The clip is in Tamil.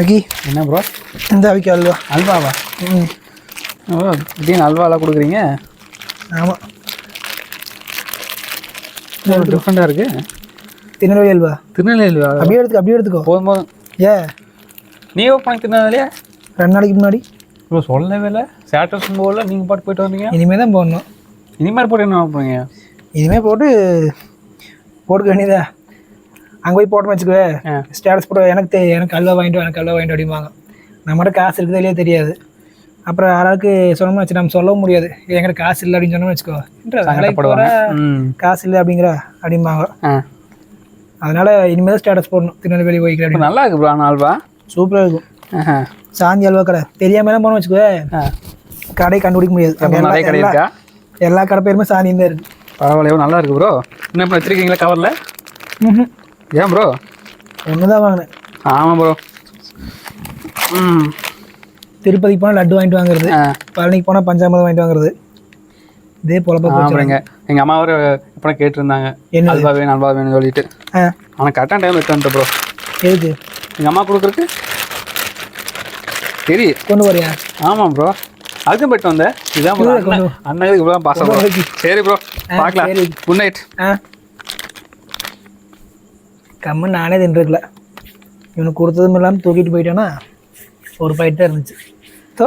அக்கி என்ன ப்ரோ இந்த அவிக்க அல்வா. அல்வாவா? ம். திடீர்னு அல்வாலாம் கொடுக்குறீங்க? ஆமாம் டிஃப்ரெண்ட்டாக இருக்கு. திருநெல்வேலி அல்வா. திருநெல்வேலி அப்படியே எடுத்துக்கோ அப்படியே எடுத்துக்கோ. போதும் போதும். ஏ. நீ ஓப்பன் திருநெல்வேலியா? ரெண்டு நாளைக்கு முன்னாடி. ப்ரோ சொல்லவே இல்லை. சேட்டர்ஸ் போகல நீங்கள் பாட்டு போயிட்டு வந்தீங்க. இனிமேல் தான் போடணும். இனிமேல் போட்டு என்ன பண்ணுறீங்க இனிமேல் போட்டு போட்டுக்க வேண்டியதா அங்கே போய் போட்டோம்னு வச்சுக்குவே. ஸ்டேட்டஸ் போட எனக்கு எனக்கு அல்வா வாங்கிட்டு எனக்கு அல்வா வாங்கிட்டு அப்படிம்பாங்க. நம்மகிட்ட காசு இருக்குதா இல்லையா தெரியாது. அப்புறம் யாராருக்கு சொன்னோம்னு வச்சு நம்ம சொல்லவும் முடியாது. என்கிட்ட காசு இல்லை அப்படின்னு சொன்னோம்னு வச்சுக்கோ. காசு இல்லை அப்படிங்கிற அப்படிம்பாங்க. அதனால இனிமேல் ஸ்டேட்டஸ் போடணும். திருநெல்வேலி போய்க்கிறேன் இப்போ நல்லா இருக்கு ப்ரோ அல்வா சூப்பராக இருக்கும். சாந்தி அல்வா கடை. தெரியாமலாம் போனோம் வச்சுக்கோவே ஆ. கடை கண்டுபிடிக்க முடியாது. எல்லா- கடை பேருமே சாந்தி தான் இருக்கு பரவாயில்ல நல்லா இருக்கு ப்ரோ இன்னும் வச்சிருக்கீங்களா கவரில் ம் ஏன் ப்ரோ ஒன்று தான் வாங்கினேன். ஆமாம் ப்ரோ ம். திருப்பதிக்கு போனால் லட்டு வாங்கிட்டு வாங்குறது. பழனிக்கு போனால் பஞ்சாமிரதம் வாங்கிட்டு வாங்குறது. இதே பொழப்ப ஆமாங்க எங்கள் அம்மா வர எப்போ கேட்டிருந்தாங்க. என்னது? அல்வா வேணும் அல்வா வேணும்னு சொல்லிட்டு ஆனால் கரெக்டான டைம் எடுத்து ப்ரோ எதுக்கு? எங்கள் அம்மா கொடுக்குறக்கு தெரியும் கொண்டு வரியா ஆமாம் ப்ரோ அதுக்கும் போயிட்டு வந்தேன். இதான் அண்ணனுக்கு இவ்வளோ பாசம் சரி ப்ரோ பார்க்கலாம். சரி. குட் நைட் ஆ. கம்முன்னு நானே தின்றுருக்கல இவனுக்கு கொடுத்ததும் இல்லாமல் தூக்கிட்டு போயிட்டேன்னா ஒரு பாயிட் இருந்துச்சு. ஸோ